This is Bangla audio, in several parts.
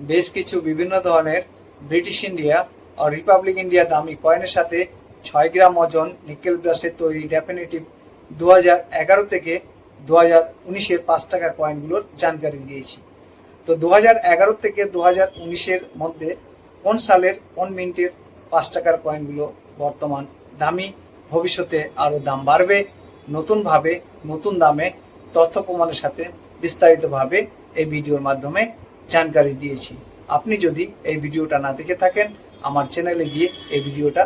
বেশ কিছু বিভিন্ন ধরনের ব্রিটিশ ইন্ডিয়া আর রিপাবলিক ইন্ডিয়া দামি কয়েনের সাথে ছয় গ্রাম ওজন নিকেল ব্রাসের তৈরি ডেফিনেটিভ দু এগারো থেকে দু হাজার উনিশের পাঁচ টাকা কয়েনগুলোর জানকারি দিয়েছি। তো দু হাজার এগারো থেকে দু হাজার উনিশের মধ্যে কোন সালের কোন মিনিটের পাঁচ টাকার কয়েনগুলো বর্তমান দামি, ভবিষ্যতে আরও দাম বাড়বে, নতুনভাবে, নতুন দামে, তথ্য প্রমাণের সাথে বিস্তারিতভাবে এই ভিডিওর মাধ্যমে জানকারি দিয়েছি আপনি যদি এই ভিডিওটা না দেখে থাকেন, আমার চ্যানেলে গিয়ে এই ভিডিওটা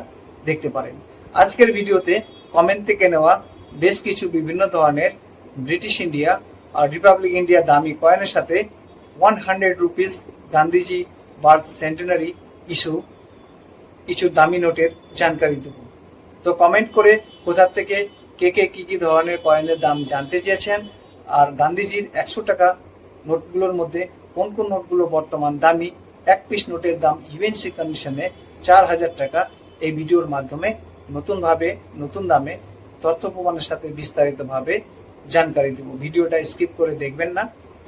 দেখতে পারেন। আজকের ভিডিওতে কমেন্ট থেকে নেওয়া বেশ কিছু বিভিন্ন ধরনের ব্রিটিশ ইন্ডিয়া আর রিপাবলিক ইন্ডিয়া দামি কয়েনের সাথে one hundred rupees Gandhiji birth centenary issue কিছু দামি নোটের জানকারি দেব। তো কমেন্ট করে কোথা থেকে কে কে কী কী ধরনের কয়েনের দাম জানতে চেয়েছেন, আর গান্ধীজির একশো টাকা নোটগুলোর মধ্যে কোন কোন নোটগুলো বর্তমান দামি? এক পিস নোটের দাম ইউএনসি কন্ডিশনে চার হাজার টাকা। এই ভিডিওর মাধ্যমে নতুনভাবে, নতুন দামে, তথ্য প্রমাণের সাথে বিস্তারিতভাবে জানকারি দেব। ভিডিওটা স্কিপ করে দেখবেন না।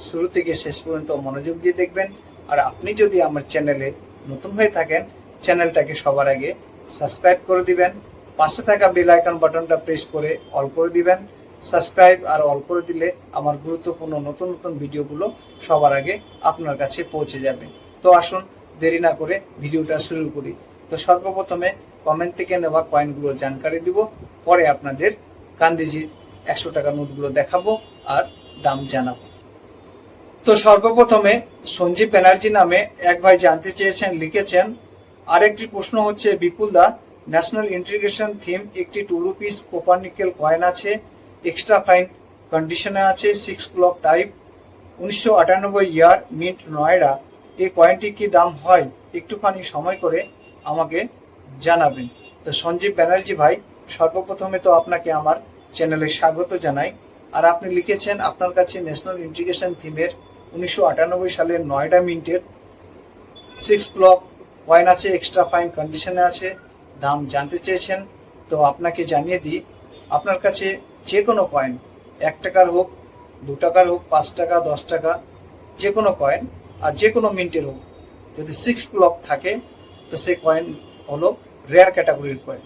শুরু থেকে শেষ পর্যন্ত মনোযোগ দিয়ে দেখবেন। আর আপনি যদি আমার চ্যানেলে নতুন হয়ে থাকেন চ্যানেলটাকে সবার আগে সাবস্ক্রাইব করে দিবেন। পাশে থাকা বেল আইকন বাটনটা প্রেস করে অল করে দিবেন। সাবস্ক্রাইব আর অল করে দিলে আমার গুরুত্বপূর্ণ নতুন নতুন ভিডিওগুলো সবার আগে আপনার কাছে পৌঁছে যাবে। তো আসুন, দেরি না করে ভিডিওটা শুরু করি। তো সর্বপ্রথমে কমেন্ট থেকে নেওয়া কয়েনগুলোর জানকারি দিব, পরে আপনাদের গান্ধীজির একশো টাকা নোটগুলো দেখাবো আর দাম জানাব। তো সর্বপ্রথমে সঞ্জীব ব্যানার্জি নামে এক ভাই জানতে চেয়েছেন, লিখেছেন, আরেকটি প্রশ্ন হচ্ছে Bipul da national integration theme একটি two rupees copper nickel coin আছে এক্সট্রা ফাইন কন্ডিশনে আছে সিক্স ক্লক টাইপ উনিশশো আটানব্বই ইয়ার মিন্ট নয়ডা এই কয়েনটি কি দাম হয়? একটুখানি সময় করে আমাকে জানাবেন। তো সঞ্জীব ব্যানার্জি ভাই, সর্বপ্রথমে তো আপনাকে আমার চ্যানেলে স্বাগত জানাই। আর আপনি লিখেছেন, আপনার কাছে ন্যাশনাল ইন্টিগ্রেশন থিমের উনিশশো আটানব্বই সালের নয়ডা মিন্টের সিক্স ব্লক কয়েন আছে এক্সট্রা ফাইন কন্ডিশনে আছে, দাম জানতে চেয়েছেন। তো আপনাকে জানিয়ে দিই, আপনার কাছে যে কোনো কয়েন এক টাকার হোক, দু টাকার হোক, পাঁচ টাকা, দশ টাকা যে কোনো কয়েন আর যে কোনো মিন্টের হোক, যদি সিক্স ব্লক থাকে, তো সেই কয়েন হলো রেয়ার ক্যাটাগরির কয়েন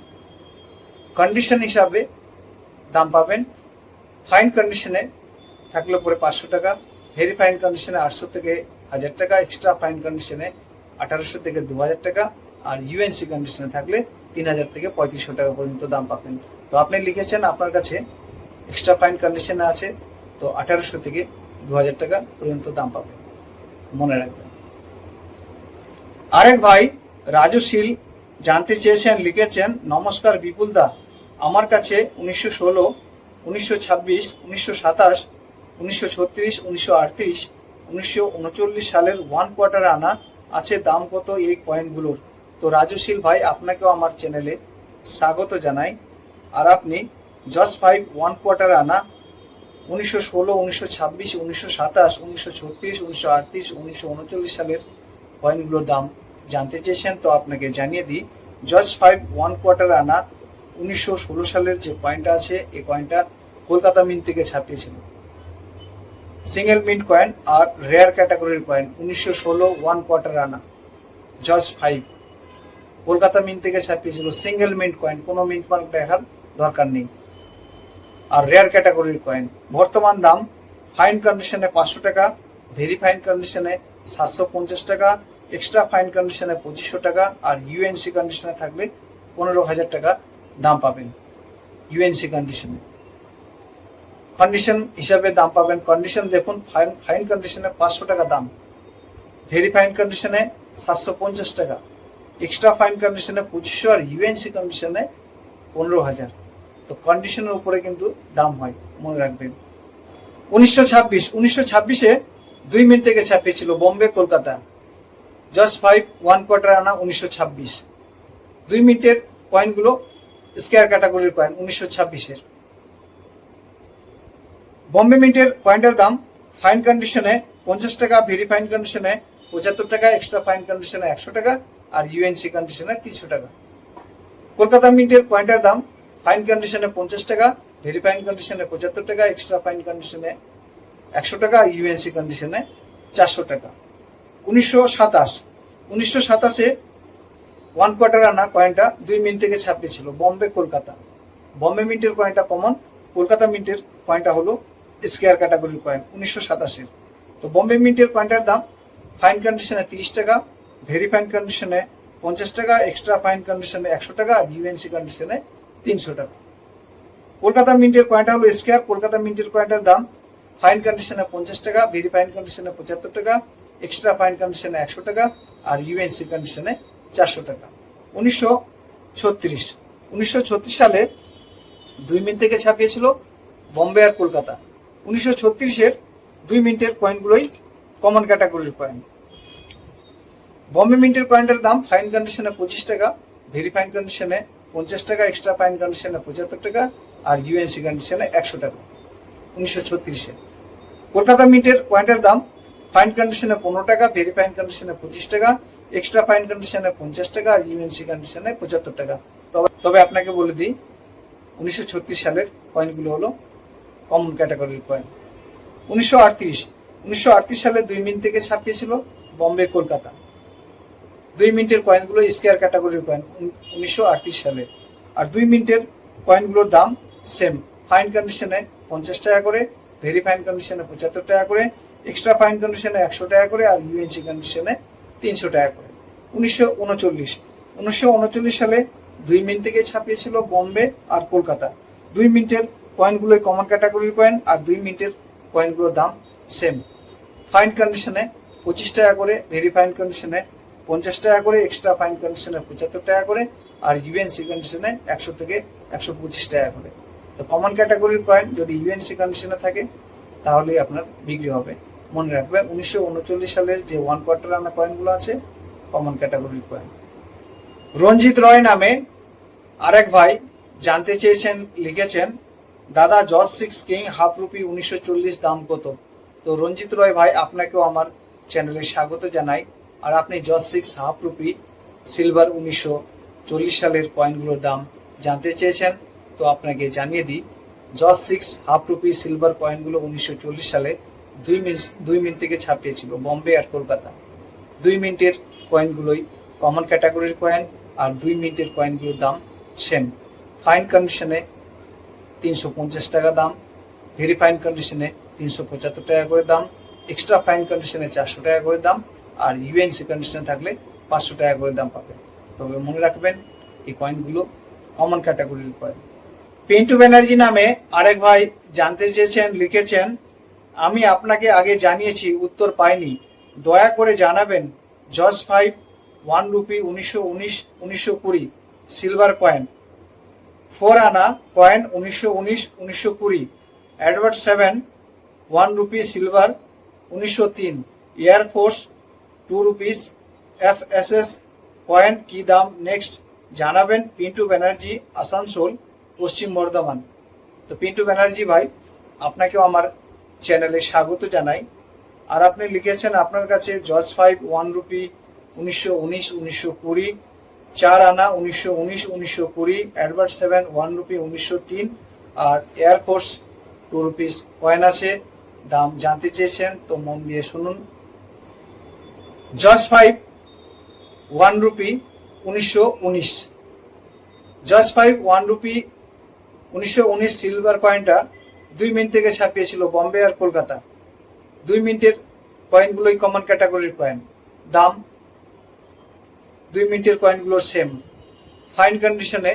কন্ডিশন হিসাবে দাম পাবেন ফাইন কন্ডিশনে থাকলে পরে পাঁচশো টাকা ভেরি ফাইন কন্ডিশনে আটশো থেকে হাজার টাকা এক্সট্রা ফাইন কন্ডিশনে আঠারোশো থেকে দু হাজার টাকা, আর ইউএনসি কন্ডিশনে থাকলে তিন হাজার থেকে পঁয়ত্রিশশো টাকা পর্যন্ত দাম পাবেন। তো আপনি লিখেছেন আপনার কাছে এক্সট্রা ফাইন কন্ডিশনে আছে, তো আঠারোশো থেকে দু হাজার টাকা পর্যন্ত দাম পাবেন মনে রাখবেন। আরেক ভাই রাজু শীল জানতে চেয়েছেন, লিখেছেন, নমস্কার বিপুল দা, আমার কাছে উনিশশো ষোলো, উনিশশো ছাব্বিশ, উনিশশো সাতাশ, উনিশশো ছত্রিশ, উনিশশো আটত্রিশ, উনিশশো উনচল্লিশ সালের ওয়ান কোয়ার্টার আনা আছে দাম কত এই কয়েনগুলোর তো রাজুশীল ভাই, আপনাকেও আমার চ্যানেলে স্বাগত জানাই। আর আপনি জস ফাইভ ওয়ান কোয়ার্টার আনা। উনিশশো ষোলো, উনিশশো ছাব্বিশ, উনিশশো সাতাশ, উনিশশো ছত্রিশ, উনিশশো আটত্রিশ, উনিশশো উনচল্লিশ সালের কয়েনগুলোর দাম জানতে চেয়েছেন, তো আপনাকে জানিয়ে দিই। জজ ফাইভ ওয়ান কোয়ার্টার আনা। উনিশশো ষোলো সালের যে কয়েনটা আছে, এই কয়েনটা কলকাতা মিন্ট থেকে ছাপিয়েছিল। সিঙ্গেল মিন্ট কয়েন আর রেয়ার ক্যাটাগরির কয়েন উনিশশো ষোলো ওয়ান কোয়ার্টার আনা। জজ ফাইভ কলকাতা মিন্ট থেকে ছাপিয়েছিল। সিঙ্গেল মিন্ট কয়েন কোনো মিন্ট মার্ক দেখার দরকার নেই। আর রেয়ার ক্যাটাগরির কয়েন বর্তমান দাম ফাইন কন্ডিশনে পাঁচশো টাকা ভেরি ফাইন কন্ডিশনে সাতশো পঞ্চাশ টাকা এক্সট্রা ফাইন কন্ডিশনে পঁচিশশো টাকা, আর ইউএনসি কন্ডিশনে থাকলে পনেরো হাজার টাকা দাম পাবেন ইউএনসি কন্ডিশনে কন্ডিশন হিসাবে দাম পাবেন। কন্ডিশন দেখুন ফাইন ফাইন কন্ডিশনে পাঁচশো টাকা দাম। ভেরি ফাইন কন্ডিশনে সাতশো পঞ্চাশ টাকা এক্সট্রা ফাইন কন্ডিশনে পঁচিশশো, আর ইউএনসি কন্ডিশনে পনেরো হাজার। তো কন্ডিশনের উপরে কিন্তু দাম হয়, মনে রাখবেন। উনিশশো ছাব্বিশ, উনিশশো ছাব্বিশে দুই মিনিট থেকে ছাপিয়েছিল বোম্বে, কলকাতা। জজ ফাইভ ওয়ান কোয়ার্টার আনা উনিশশো ছাব্বিশ। দুই মিনিটের কয়েনগুলো স্কোয়ার ক্যাটাগরির কয়েন উনিশশো ছাব্বিশের। বম্বে মিন্টের কয়েনটার দাম ফাইন কন্ডিশনে পঞ্চাশ টাকা ভেরি ফাইন কন্ডিশনে পঁচাত্তর টাকা এক্সট্রা ফাইন কন্ডিশনে একশো টাকা, আর ইউএনসি কন্ডিশনে তিনশো টাকা। কলকাতা মিন্টের কয়েনটার দাম ফাইন কন্ডিশনে পঞ্চাশ টাকা ভেরি ফাইন কন্ডিশনে পঁচাত্তর টাকা এক্সট্রা ফাইন কন্ডিশনে একশো টাকা ইউএনসি কন্ডিশনে চারশো টাকা। উনিশশো সাতাশ। উনিশশো সাতাশে ওয়ান কোয়ার্টার আনা কয়েনটা দুই মিনিট থেকে ছাপিয়েছিল বম্বে কলকাতা বম্বে মিন্টের কয়েনটা কমন কলকাতা মিন্টের কয়েনটা হলো স্কোয়ার ক্যাটাগরির কয়েন উনিশশো সাতাশের তো বম্বে মিন্টের কয়েনটার দাম ফাইন কন্ডিশনে তিরিশ টাকা ভেরি ফাইন কন্ডিশনে পঞ্চাশ টাকা এক্সট্রা ফাইন কন্ডিশনে একশো টাকা ইউএনসি কন্ডিশনে তিনশো টাকা। কলকাতা মিন্টের কয়েনটা হলো স্কোয়ার কলকাতা মিন্টের কয়েনটার দাম ফাইন কন্ডিশনে পঞ্চাশ টাকা ভেরি ফাইন কন্ডিশনে পঁচাত্তর টাকা এক্সট্রা ফাইন কন্ডিশনে একশো টাকা, আর ইউএনসি কন্ডিশনে চারশো টাকা। উনিশশো ছত্রিশ। উনিশশো ছত্রিশ সালে দুই মিনিট থেকে ছাপিয়েছিল বম্বে আর কলকাতা। উনিশশো ছত্রিশের দুই মিনিটের কয়েনগুলোই কমন ক্যাটাগরির কয়েন বম্বে মিন্টের কয়েনটার দাম ফাইন কন্ডিশনে পঁচিশ টাকা ভেরি ফাইন কন্ডিশনে পঞ্চাশ টাকা এক্সট্রা ফাইন কন্ডিশনে পঁচাত্তর টাকা আর ইউএনসি কন্ডিশনে একশো টাকা। উনিশশো ছত্রিশে। কলকাতা মিটের কয়েনটার দাম ফাইন কন্ডিশনে পনেরো টাকা ভেরি ফাইন কন্ডিশনে পঁচিশ টাকা এক্সট্রা ফাইন কন্ডিশনে পঞ্চাশ টাকা আর ইউএনসি কন্ডিশনে পঁচাত্তর টাকা। তবে তবে আপনাকে বলে দিই, উনিশশো ছত্রিশ সালের কয়েনগুলো হলো কমন ক্যাটাগরির কয়েন উনিশশো আটত্রিশ। উনিশশো সালে দুই মিনিট থেকে ছাপিয়েছিল বম্বে কলকাতা। দুই মিনিটের কয়েনগুলো স্কোয়ার ক্যাটাগরির কয়েন উনিশশো আটত্রিশ সালে। আর দুই মিনিটের কয়েনগুলোর দাম সেম ফাইন কন্ডিশনে পঞ্চাশ টাকা করে ভেরি ফাইন কন্ডিশনে পঁচাত্তর টাকা করে এক্সট্রা ফাইন কন্ডিশনে একশো টাকা করে, আর ইউএনসি কন্ডিশনে তিনশো টাকা করে। উনিশশো উনচল্লিশ। উনিশশো উনচল্লিশ সালে দুই মিনিট থেকে ছাপিয়েছিল বম্বে আর কলকাতা। দুই মিনিটের কয়েনগুলোই কমন ক্যাটাগরির কয়েন আর দুই মিনিটের কয়েনগুলোর দাম সেম ফাইন কন্ডিশনে পঁচিশ টাকা করে ভেরি ফাইন কন্ডিশনে পঞ্চাশ টাকা করে এক্সট্রা ফাইন কন্ডিশনে পঁচাত্তর টাকা করে, আর ইউএনসি কন্ডিশনে একশো থেকে একশো পঁচিশ টাকা করে। তো কমন ক্যাটাগরির কয়েন যদি ইউএনসি কন্ডিশনে থাকে, তাহলে আপনার বিক্রি হবে। মনে রাখবেন, উনিশশো উনচল্লিশ সালের যে ওয়ান কোয়ার্টার আনা কয়েনগুলো আছে কমন ক্যাটাগরির কয়েন রঞ্জিত রয় নামে আরেক ভাই জানতে চেয়েছেন, লিখেছেন, দাদা, জজ সিক্স কিং হাফ রুপি উনিশশো চল্লিশ দাম কত? তো রঞ্জিত রয় ভাই, আপনাকেও আমার চ্যানেলে স্বাগত জানাই। আর আপনি জজ সিক্স হাফ রুপি সিলভার উনিশশো চল্লিশ সালের কয়েনগুলোর দাম জানতে চেয়েছেন। তো আপনাকে জানিয়ে দিই, জজ সিক্স হাফ রুপি সিলভার কয়েনগুলো উনিশশো চল্লিশ সালে দুই মিনিট দুই মিনিট থেকে ছাপিয়েছিল বম্বে আর কলকাতা। দুই মিনিটের কয়েনগুলোই কমন ক্যাটাগরির কয়েন আর দুই মিনিটের কয়েনগুলোর দাম সেম। ফাইন কন্ডিশনে তিনশো পঞ্চাশ টাকা দাম ভেরি ফাইন কন্ডিশনে তিনশো পঁচাত্তর টাকা করে দাম, এক্সট্রা ফাইন কন্ডিশনে চারশো টাকা করে দাম আর ইউএনসি কন্ডিশনে থাকলে পাঁচশো টাকা করে দাম পাবে। তবে মনে রাখবেন, এই কয়েনগুলো কমন ক্যাটাগরির কয়েন পিন্টু ব্যানার্জি নামে আরেক ভাই জানতে চেয়েছেন, লিখেছেন, আমি আপনাকে আগে জানিয়েছি, উত্তর পাইনি। দয়া করে জানাবেন জজ ফাইভ ওয়ান রুপি উনিশশো উনিশ, উনিশশো কুড়ি silver coin four anna coin উনিশশো উনিশ, উনিশশো কুড়ি। Edward seven one rupee silver উনিশশো তিন। Air force two rupees F S S coin কি দাম? নেক্সট জানাবেন পিন্টু ব্যানার্জি আসানসোল পশ্চিম বর্ধমান। তো পিন্টু ব্যানার্জি ভাই, আপনাকেও আমার চ্যানেলে স্বাগত জানাই। আর আপনি লিখেছেন আপনার কাছে জজ ফাইভ ওয়ান রুপি উনিশশো উনিশ, উনিশশো কুড়ি, চার আনা, উনিশশো উনিশ, উনিশশো কুড়ি অ্যাডভার্ট সেভেন ওয়ান রুপি উনিশশো তিন, আর air force two rupees coin আছে। দাম জানতে চেয়েছেন, তো মন দিয়ে শুনুন। জজ ফাইভ ওয়ান রুপি উনিশশো উনিশ জজ ফাইভ ওয়ান রুপি উনিশশো উনিশ সিলভার কয়েনটা দুই মিনিট থেকে ছাপিয়েছিল বম্বে আর কলকাতা দুই মিনিটের কয়েনগুলোই কমন ক্যাটাগরির কয়েন দাম, দুই মিনিটের কয়েনগুলোর সেম ফাইন কন্ডিশনে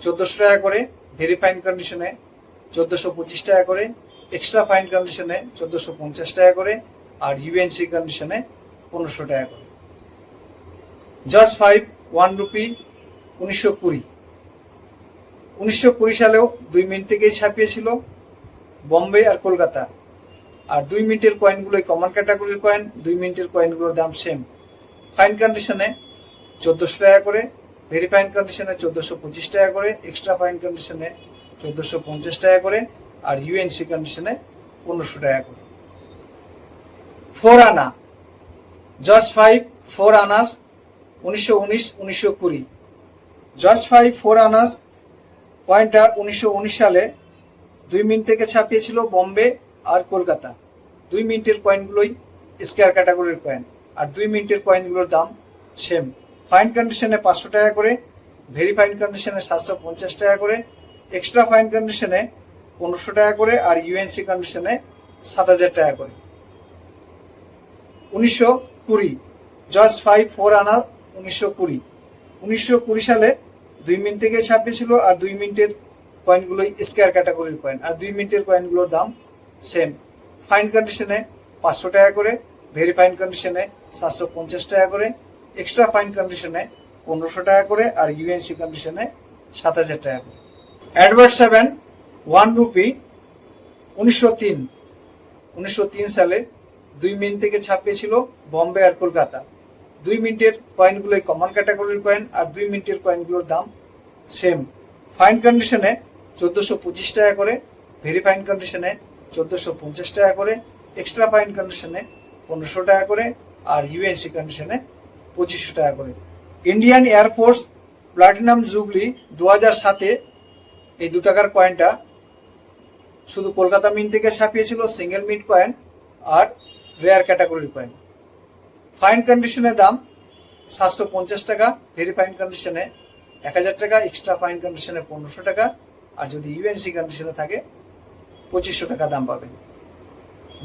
চোদ্দোশো টাকা করে ভেরি ফাইন কন্ডিশনে চোদ্দোশো পঁচিশ টাকা করে এক্সট্রা ফাইন কন্ডিশনে চোদ্দোশো পঞ্চাশ টাকা করে, আর ইউএনসি কন্ডিশনে পনেরোশো টাকা করে। জজ ফাইভ, ওয়ান রুপি, উনিশশো কুড়ি। উনিশশো কুড়ি সালেও দুই মিনিট থেকেই ছাপিয়েছিল বম্বে আর কলকাতা। আর দুই মিনিটের কয়েনগুলোই কমন ক্যাটাগরির কয়েন দুই মিনিটের কয়েনগুলোর দাম সেম ফাইন কন্ডিশনে চোদ্দোশো টাকা করে ভেরি ফাইন কন্ডিশনে চোদ্দোশো পঁচিশ টাকা করে এক্সট্রা ফাইন কন্ডিশনে চোদ্দোশো পঞ্চাশ টাকা করে, আর ইউএনসি কন্ডিশনে পনেরোশো টাকা করে। ফোর আনা। জজ ফাইভ ফোর আনাস উনিশশো উনিশ, উনিশশো কুড়ি। জজ ফাইভ ফোর আনাস পয়েন্টটা উনিশশো উনিশ সালে দুই মিনিট থেকে ছাপিয়েছিল বম্বে আর কলকাতা। দুই মিনিটের কয়েনগুলোই স্কোয়ার ক্যাটাগরির কয়েন আর দুই মিনিটের কয়েনগুলোর দাম সেম ফাইন কন্ডিশনে পাঁচশো টাকা করে ভেরি ফাইন কন্ডিশনে সাতশো পঞ্চাশ টাকা করে এক্সট্রা ফাইন কন্ডিশনে পনেরোশো টাকা করে আর ইউএনসি কন্ডিশনে সাত হাজার টাকা করে। উনিশশো কুড়ি। জজ ফাইভ ফোর আনা উনিশশো কুড়ি। উনিশশো কুড়ি সালে দুই মিনিট থেকে ছাপিয়েছিল আর দুই মিনিটের কয়েনগুলোই স্কোয়ার ক্যাটাগরির কয়েন আর দুই মিনিটের কয়েনগুলোর দাম সেম ফাইন কন্ডিশনে পাঁচশো টাকা করে ভেরি ফাইন কন্ডিশনে সাতশো পঞ্চাশ টাকা করে এক্সট্রা ফাইন কন্ডিশনে পনেরোশো টাকা করে, আর ইউএনসি কন্ডিশনে সাত হাজার টাকা করে। অ্যাডভার্ট সেভেন ওয়ান রুপি উনিশশো তিন। উনিশশো তিন সালে দুই মিনিট থেকে ছাপিয়েছিল বম্বে আর কলকাতা। দুই মিনিটের কয়েনগুলোই কমন ক্যাটাগরির কয়েন আর দুই মিনিটের কয়েনগুলোর দাম সেম ফাইন কন্ডিশনে চোদ্দোশো পঁচিশ টাকা করে ভেরি ফাইন কন্ডিশনে চোদ্দোশো পঞ্চাশ টাকা করে এক্সট্রা ফাইন কন্ডিশনে পনেরোশো টাকা করে আর ইউএনসি কন্ডিশনে পঁচিশশো টাকা করে। ইন্ডিয়ান এয়ারফোর্স প্লাটিনাম জুবলি দু হাজার সাতে এই দু টাকার কয়েনটা শুধু কলকাতা মিন্ট থেকে ছাপিয়েছিল সিঙ্গেল মিন্ট কয়েন আর রেয়ার ক্যাটাগরির কয়েন ফাইন কন্ডিশনের দাম সাতশো পঞ্চাশ টাকা ভেরি ফাইন কন্ডিশনে এক হাজার টাকা এক্সট্রা ফাইন কন্ডিশনে পনেরোশো টাকা, আর যদি ইউএনসি কন্ডিশনে থাকে, পঁচিশশো টাকা দাম পাবেন।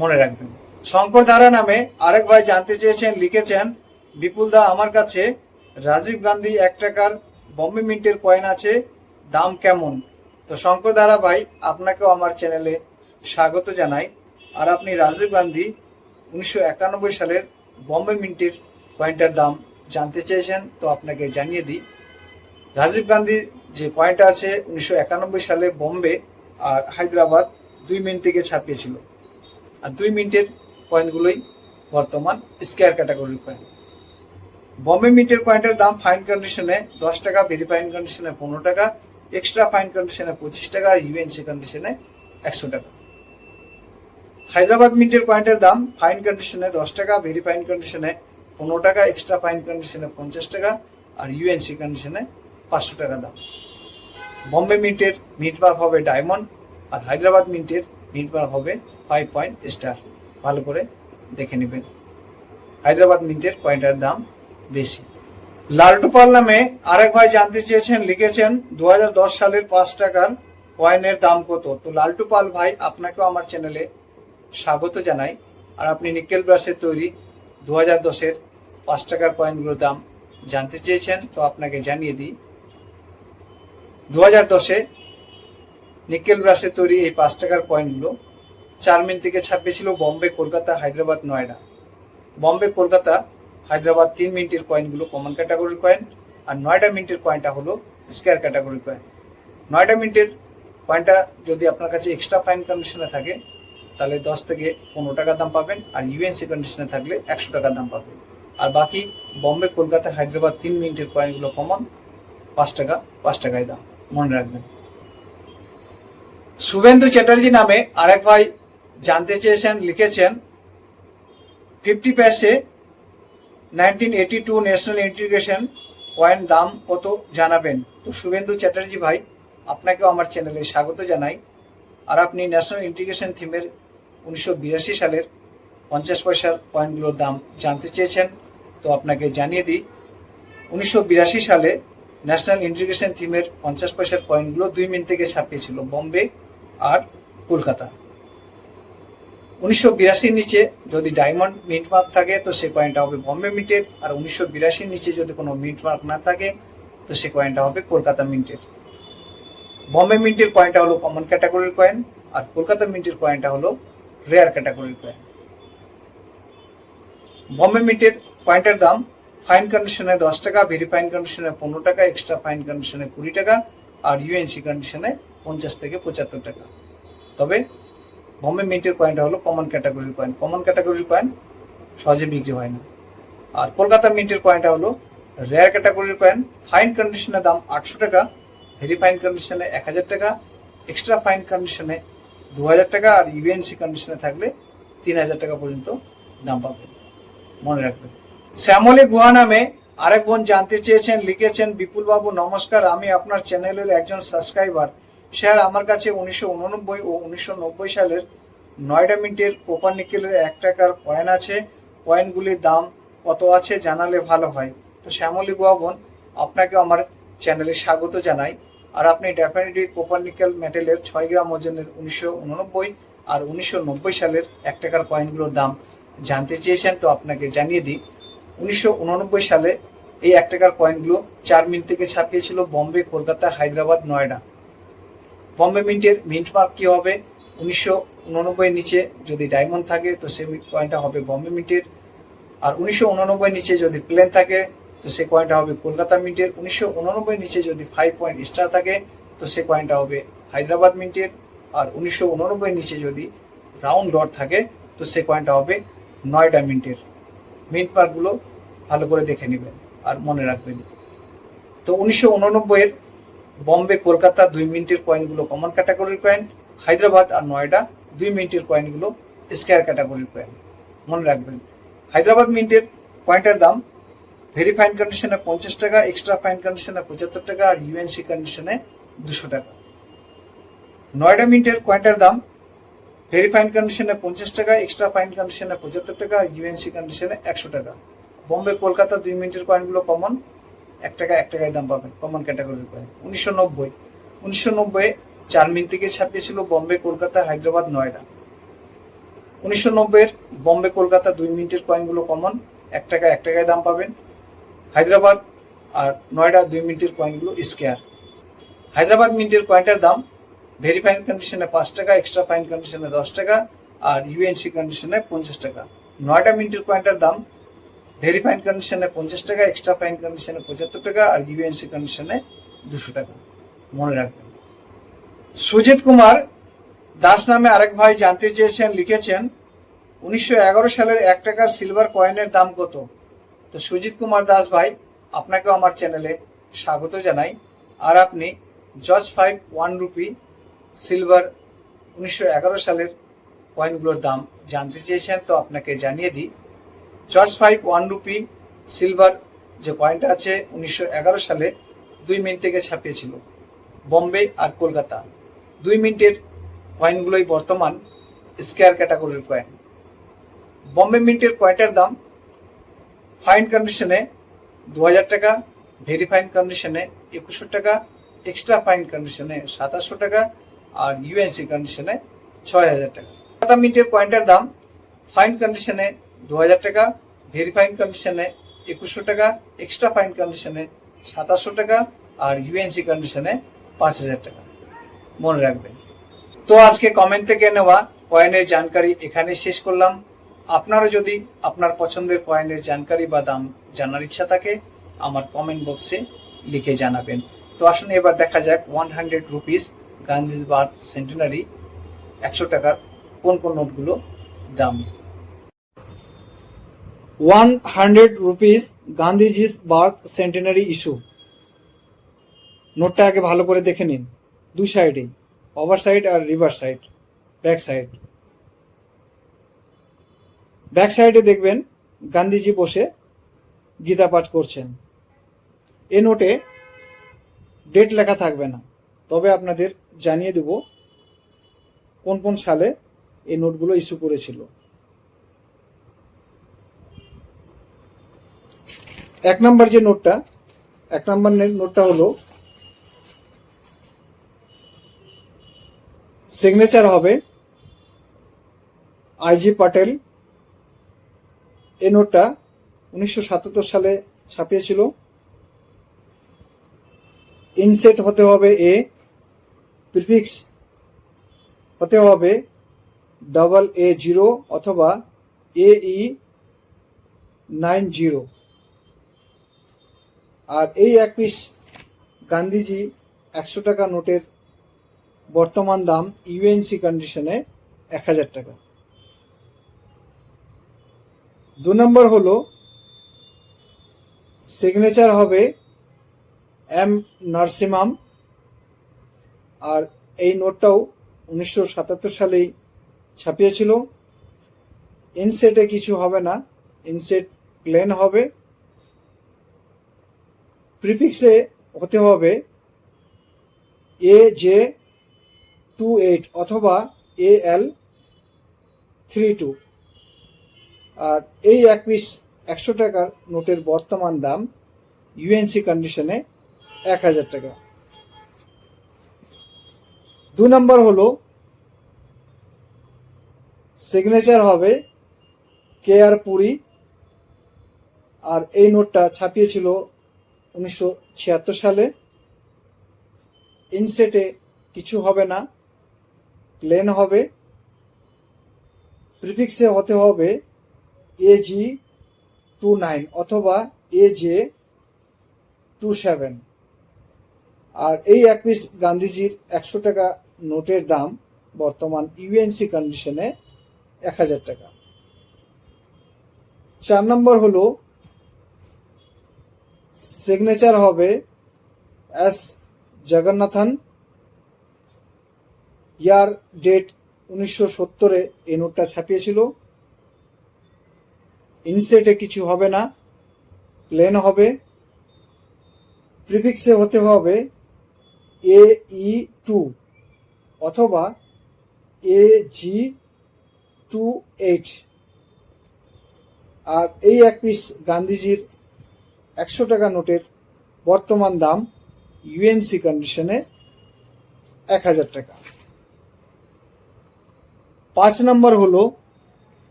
মনে রাখবেন। শঙ্কর ধারা নামে আরেক ভাই জানতে চেয়েছেন, লিখেছেন, বিপুল দা, আমার কাছে রাজীব গান্ধী এক টাকার বম্বে মিন্টের কয়েন আছে, দাম কেমন? তো শঙ্কর ধারা ভাই, আপনাকেও আমার চ্যানেলে স্বাগত জানাই। আর আপনি রাজীব গান্ধী উনিশশো একানব্বই সালের বম্বে মিন্টের কয়েনটার দাম জানতে চেয়েছেন, তো আপনাকে জানিয়ে দিই। রাজীব গান্ধীর যে কয়েনটা আছে, উনিশশো একানব্বই সালে বম্বে আর হায়দ্রাবাদ দুই মিনিট থেকে ছাপিয়েছিল। আর দুই মিনিটের কয়েনগুলোই বর্তমান স্কোয়ার ক্যাটাগরির কয়েন বম্বে মিন্টের কয়েনটার দাম ফাইন কন্ডিশনে দশ টাকা, ভেরি ফাইন কন্ডিশনে পনেরো টাকা, এক্সট্রা ফাইন কন্ডিশনে পঁচিশ টাকা, আর ইউএনসি কন্ডিশনে একশো টাকা। হায়দ্রাবাদ মিন্টের কয়েনটার দাম ফাইন কন্ডিশনে দশ টাকা ভেরি ফাইন কন্ডিশনে পনেরো টাকা এক্সট্রা ফাইন কন্ডিশনে পঞ্চাশ টাকা আর ইউএনসি কন্ডিশনে পাঁচশো টাকা দাম। বম্বে মিন্টের মিট মার্ক হবে ডায়মন্ড আর হায়দ্রাবাদ মিন্টের মিট মার্ক হবে ফাইভ পয়েন্ট স্টার ভালো করে দেখে নেবেন। হায়দ্রাবাদ মিন্টের কয়েনটার দাম বেশি। লালটু নামে আরেক ভাই জানতে চেয়েছেন, লিখেছেন দু হাজার দশ সালের পাঁচ টাকার কয়েনের দাম কত? তো লালটু পাল ভাই, আপনাকেও আমার চ্যানেলে স্বাগত জানাই। আর আপনি নিকেল ব্রাশের তৈরি দু হাজার দশের পাঁচ টাকার কয়েনগুলোর দাম জানতে চেয়েছেন, তো আপনাকে জানিয়ে দিই। দু হাজার দশে নিকেল ব্রাশের তৈরি এই পাঁচ টাকার কয়েনগুলো চার মিনিট থেকে ছাপিয়েছিল বম্বে, কলকাতা, হায়দ্রাবাদ, নয়ডা। বম্বে, কলকাতা, হায়দ্রাবাদ তিন মিনিটের কয়েনগুলো কমন ক্যাটাগরির কয়েন আর নয়টা মিনিটের কয়েনটা হলো স্কোয়ার ক্যাটাগরির কয়েন। নয়টা মিনিটের কয়েনটা যদি আপনার কাছে এক্সট্রা ফাইন কন্ডিশনে থাকে তাহলে দশ থেকে পনেরো টাকা দাম পাবেন আর ইউএনসি কন্ডিশনে থাকলে একশো টাকা দাম পাবেন। আর বাকি বম্বে, কলকাতা, হায়দ্রাবাদ তিন মিনিটের কয়েনগুলো কমন পাঁচ টাকা, পাঁচ টাকায় দাম। মনে রাখবেন। শুভেন্দু চ্যাটার্জি নামে আরেক ভাই জানতে চেয়েছেন, লিখেছেন fifty paise nineteen eighty two national integration coin দাম কত জানাবেন? তো শুভেন্দু চ্যাটার্জি ভাই, আপনাকেও আমার চ্যানেলে স্বাগত জানাই। আর আপনি ন্যাশনাল ইন্টিগ্রেশন থিমের উনিশশো বিরাশি সালের পঞ্চাশ পয়সার কয়েনগুলোর দাম জানতে চেয়েছেন। তো আপনাকে জানিয়ে দিই, উনিশশো বিরাশি সালে ন্যাশনাল ইন্টিগ্রেশন থিমের পঞ্চাশ পয়সার কয়েনগুলো দুই মিনিট থেকে ছাপিয়েছিল বম্বে আর কলকাতা। উনিশশো বিরাশির নিচে যদি ডায়মন্ড মিন্ট মার্ক থাকে, তো সে কয়েনটা হবে বম্বে মিন্টের আর উনিশশো বিরাশির নিচে যদি কোনো মিন্ট মার্ক না থাকে, তো সে কয়েনটা হবে কলকাতা মিন্টের বম্বে মিন্টের কয়েনটা হলো কমন ক্যাটাগরির কয়েন আর কলকাতা মিন্টের কয়েনটা হলো রেয়ার ক্যাটাগরির কয়েন বম্বে মিন্টের কয়েনটার দাম ফাইন কন্ডিশনে দশ টাকা ভেরি ফাইন কন্ডিশনে পনেরো টাকা এক্সট্রা ফাইন কন্ডিশনে কুড়ি টাকা, আর ইউএনসি কন্ডিশনে পঞ্চাশ থেকে পঁচাত্তর টাকা। তবে বম্বে মিন্টের কয়েনটা হলো কমন ক্যাটাগরির কয়েন কমন ক্যাটাগরির কয়েন সহজে বিক্রি হয় না। আর কলকাতা মিন্টের কয়েনটা হলো রেয়ার ক্যাটাগরির কয়েন ফাইন কন্ডিশনের দাম আটশো টাকা ভেরি ফাইন কন্ডিশনে এক হাজার টাকা এক্সট্রা ফাইন কন্ডিশনে দু হাজার টাকা আর ইউএনসি কন্ডিশনে থাকলে তিন হাজার টাকা পর্যন্ত দাম পাবেন মনে রাখবেন। শ্যামলী গুহা নামে আরেক বোন জানতে চেয়েছেন, লিখেছেন বিপুল বাবু নমস্কার, আমি আপনার চ্যানেলের একজন সাবস্ক্রাইবার স্যার, আমার কাছে উনিশশো উননব্বই ও উনিশশো নব্বই সালের নয়ডা মিন্টের কোপার নিকেলের এক টাকার কয়েন আছে। কয়েনগুলির দাম কত আছে জানালে ভালো হয়। তো শ্যামলী গুহা বোন আপনাকে আমার চ্যানেলে স্বাগত জানাই। আর আপনি ডেফিনেটলি কোপার নিকেল মেটেলের ছয় গ্রাম ওজনের উনিশশো উননব্বই আর উনিশশো নব্বই সালের এক টাকার কয়েনগুলোর দাম জানতে চেয়েছেন, তো আপনাকে জানিয়ে দিই। উনিশশো উননব্বই সালে এই এক টাকার কয়েনগুলো চার মিনিট থেকে ছাপিয়েছিল বম্বে, কলকাতা, হায়দ্রাবাদ, নয়ডা। বম্বে মিন্টের মিন্ট মার্ক কি হবে? উনিশশো উননব্বই নিচে যদি ডায়মন্ড থাকে, তো সেই কয়েনটা হবে বম্বে মিন্টের। আর উনিশশো উননব্বই নিচে যদি প্লেন থাকে তো সেই কয়েনটা হবে কলকাতা মিন্টের উনিশশো উননব্বই নিচে যদি ফাইভ পয়েন্ট স্টার থাকে, তো সেই কয়েনটা হবে হায়দ্রাবাদ মিন্টের আর উনিশশো উননব্বই নিচে যদি রাউন্ড ডট থাকে, তো সেই কয়েনটা হবে নয়ডা মিন্টের মিন্ট মার্কগুলো ভালো করে দেখে নেবেন আর মনে রাখবেন। তো উনিশশো উননব্বই এর বম্বে কলকাতা দুই মিনিটের কয়েনগুলো কমন ক্যাটাগরির কয়েন হায়দ্রাবাদ আর নয়ডা দুই মিনিটের কয়েনগুলো স্কোয়ার ক্যাটাগরির কয়েন মনে রাখবেন। হায়দ্রাবাদ মিন্টের কয়েনটার দাম ভেরি ফাইন কন্ডিশনে পঞ্চাশ টাকা, এক্সট্রা ফাইন কন্ডিশনে পঁচাত্তর টাকা আর ইউএনসি কন্ডিশনে দুশো টাকা। নয়ডা মিন্টের কয়েনটার দাম, ভেরি ফাইন কন্ডিশনে পঞ্চাশ টাকা, এক্সট্রা ফাইন কন্ডিশনে পঁচাত্তর টাকা আর ইউএনসি কন্ডিশনে একশো টাকা। বম্বে, কলকাতা দুই মিনিটের কয়েনগুলো কমন এক টাকা, এক টাকায় দাম পাবেন কমন ক্যাটাগরির কয়েন উনিশশো নব্বই। উনিশশো নব্বই চার মিনিট থেকে ছাপিয়েছিল বম্বে, কলকাতা, হায়দ্রাবাদ, নয়ডা। উনিশশো নব্বইয়ের বম্বে, কলকাতা দুই মিনিটের কয়েনগুলো কমন এক টাকা এক টাকায় দাম পাবেন। হায়দ্রাবাদ আর নয়ডা দুই মিনিটের কয়েনগুলো স্কেয়ার হায়দ্রাবাদ মিনিটের কয়েনটার দাম ভেরি ফাইন কন্ডিশনে পাঁচ টাকা এক্সট্রা ফাইন কন্ডিশনে দশ টাকা, আর ইউএনসি কন্ডিশনে পঞ্চাশ টাকা। নয়টা মিনিটের কয়েনটার দাম ভেরি ফাইন কন্ডিশনে পঞ্চাশ টাকা এক্সট্রা ফাইন কন্ডিশনে পঁচাত্তর টাকা, আর ইউএনসি কন্ডিশনে দুশো টাকা। মনে রাখবেন। সুজিত কুমার দাস নামে আরেক ভাই জানতে চেয়েছেন, লিখেছেন, উনিশশো এগারো সালের এক টাকার সিলভার কয়েনের দাম কত? তো সুজিত কুমার দাস ভাই, আপনাকেও আমার চ্যানেলে স্বাগত জানাই। আর আপনি জজ ফাইভ ওয়ান রুপি সিলভার উনিশশো এগারো সালের কয়েনগুলোর দাম জানতে চেয়েছেন, তো আপনাকে জানিয়ে দিই। জজ ফাইভ ওয়ান রুপি সিলভার যে কয়েনটা আছে, উনিশশো এগারো সালে দুই মিনিট থেকে ছাপিয়েছিল। বম্বে আর কলকাতা। দুই মিনিটের কয়েনগুলোই বর্তমান স্কোয়ার ক্যাটাগরির কয়েন বম্বে মিন্টের কয়েনটার দাম ফাইন কন্ডিশনে দু হাজার টাকা, ভেরি ফাইন কন্ডিশনে একুশশো টাকা, এক্সট্রা ফাইন কন্ডিশনে সাতাশশো টাকা, আর ইউএনসি কন্ডিশনে ছয় হাজার টাকা। কলকাতা মিন্টের কয়েনটার দাম, ফাইন কন্ডিশনে দু হাজার টাকা, ভেরি ফাইন কন্ডিশনে একুশশো টাকা, এক্সট্রা ফাইন কন্ডিশনে সাতাশশো টাকা, আর ইউএনসি কন্ডিশনে পাঁচ হাজার টাকা। মনে রাখবেন। তো আজকে কমেন্ট থেকে নেওয়া কয়েনের জানকারি এখানে শেষ করলাম। আপনারও যদি আপনার পছন্দের কয়েনের জানকারি বা দাম জানার ইচ্ছা থাকে, আমার কমেন্ট বক্সে লিখে জানাবেন। তো আসুন এবার দেখা যাক one hundred rupees Gandhi's birth centenary একশো টাকার কোন কোন নোটগুলো দাম। One hundred rupees Gandhiji's birth centenary issue নোটটা আগে ভালো করে দেখে নিন। দু সাইডেই ওভার সাইড আর river side back side back সাইডে দেখবেন গান্ধীজি বসে গীতা পাঠ করছেন। এ নোটে ডেট লেখা থাকবে না। তবে আপনাদের জানিয়ে দেব কোন কোন সালে এই নোটগুলো ইস্যু করেছিল। এক নম্বর যে নোটটা, এক নম্বর নোটটা হলো সিগনেচার হবে আইজি পাটেল এই নোটটা উনিশশো সাতাত্তর সালে ছাপিয়েছিল। ইনসেট হতে হবে এ, প্রিফিক্স হতে হবে ডাবল এ জিরো অথবা এ ই নাইন জিরো। আর এই এক পিস গান্ধীজি একশো টাকা নোটের বর্তমান দাম ইউএনসি কন্ডিশনে এক হাজার টাকা। দু নম্বর হলো সিগনেচার হবে এম নার্সিমাম। আর এই নোটটাও উনিশশো সাতাত্তর সালেই ছাপিয়েছিল। ইনসেটে কিছু হবে না ইনসেট প্লেন হবে। প্রিফিক্সে হতে হবে এ জে টু এইট অথবা এ এল থ্রি টু আর এই এক পিস একশো টাকার নোটের বর্তমান দাম ইউএনসি কন্ডিশনে এক হাজার টাকা। দু নম্বর হলো সিগনেচার হবে কে আর পুরী আর এই নোটটা ছাপিয়েছিল উনিশশো ছিয়াত্তর সালে। ইনসেটে কিছু হবে না প্লেন হবে। প্রিফিক্সে হতে হবে এ জি টু নাইন অথবা এ জে টু সেভেন আর এই এক পিস গান্ধীজির একশো টাকা নোটের দাম বর্তমান ইউএনসি কন্ডিশনে এক হাজার টাকা। চার নম্বর হলো সিগনেচার হবে এস জগন্নাথন। ইয়ার ডেট উনিশশো সত্তরে এই নোটটা ছাপিয়েছিল। ইনসেটে কিছু হবে না, প্লেন হবে, প্রিফিক্সে হতে হবে এ ই টু অথবা এ জি টু এইট আর এই এক পিস গান্ধীজির একশো টাকা নোটের বর্তমান দাম ইউএনসি কন্ডিশনে এক হাজার টাকা। পাঁচ নম্বর হলো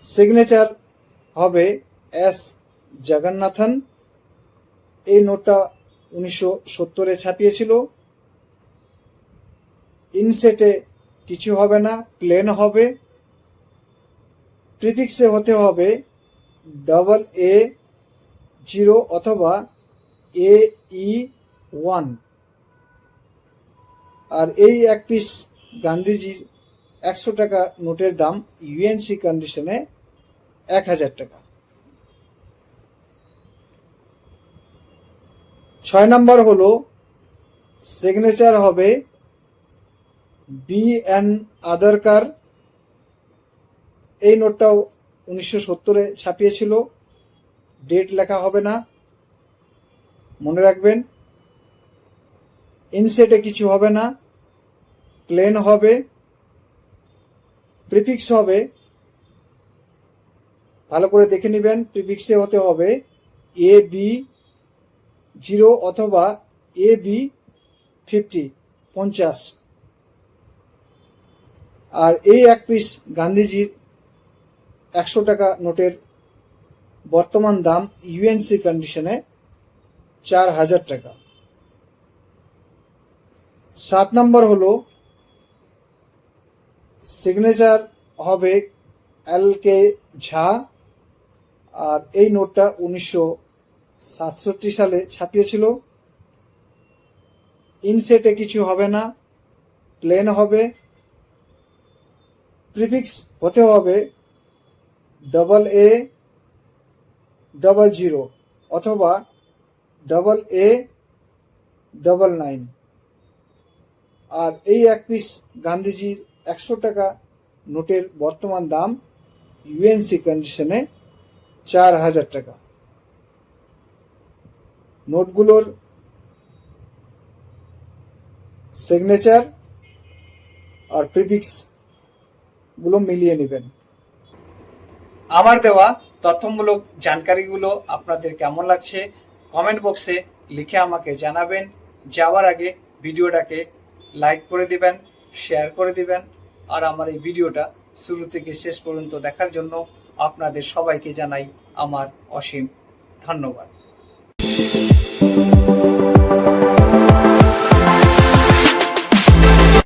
সিগনেচার হবে এস জগন্নাথন। এই নোটটা উনিশশো সত্তরে ছাপিয়েছিল। ইনসেটে কিছু হবে না, প্লেন হবে। প্রিফিক্সে হতে হবে ডবল এ জিরো অথবা এ ই ওয়ান আর এই এক পিস গান্ধীজির একশো টাকা নোটের দাম ইউএনসি কন্ডিশনে এক হাজার টাকা। ছয় নম্বর হলো সিগনেচার হবে বি এন আদারকার এই নোটটাও উনিশশো সত্তরে ছাপিয়েছিল ডেট লেখা হবে না। মনে রাখবেন ইনসেটে কিছু হবে না প্লেন হবে। প্রিফিক্স হবে, ভালো করে দেখে নেবেন প্রিফিক্সে হতে হবে এ বি জিরো অথবা এ বি ফিফটি পঞ্চাশ। আর এই এক পিস গান্ধীজির একশো টাকা নোটের বর্তমান দাম ইউএনসি কন্ডিশনে চার হাজার টাকা। সাত নম্বর হলো সিগনেচার হবে এল কে ঝা, আর এই নোটটা উনিশশো সাতষট্টি সালে ছাপিয়েছিল। ইনসেটে কিছু হবে না প্লেন হবে। প্রিফিক্স হতে হবে ডবল এ ডবল জিরো অথবা ডবল এ ডবল নাইন আর এই এক পিস গান্ধীজির একশো টাকা নোটের বর্তমান দাম ইউএনসি কন্ডিশনে চার হাজার টাকা। নোটগুলোর সিগনেচার আর প্রিফিক্সগুলো মিলিয়ে নেবেন। আমার দেওয়া তথ্যমূলক জানকারিগুলো আপনাদের কেমন লাগছে কমেন্ট বক্সে লিখে আমাকে জানাবেন। যাওয়ার আগে ভিডিওটাকে লাইক করে দিবেন শেয়ার করে দিবেন। আর আমার এই ভিডিওটা শুরু থেকে শেষ পর্যন্ত দেখার জন্য আপনাদের সবাইকে জানাই আমার অসীম ধন্যবাদ।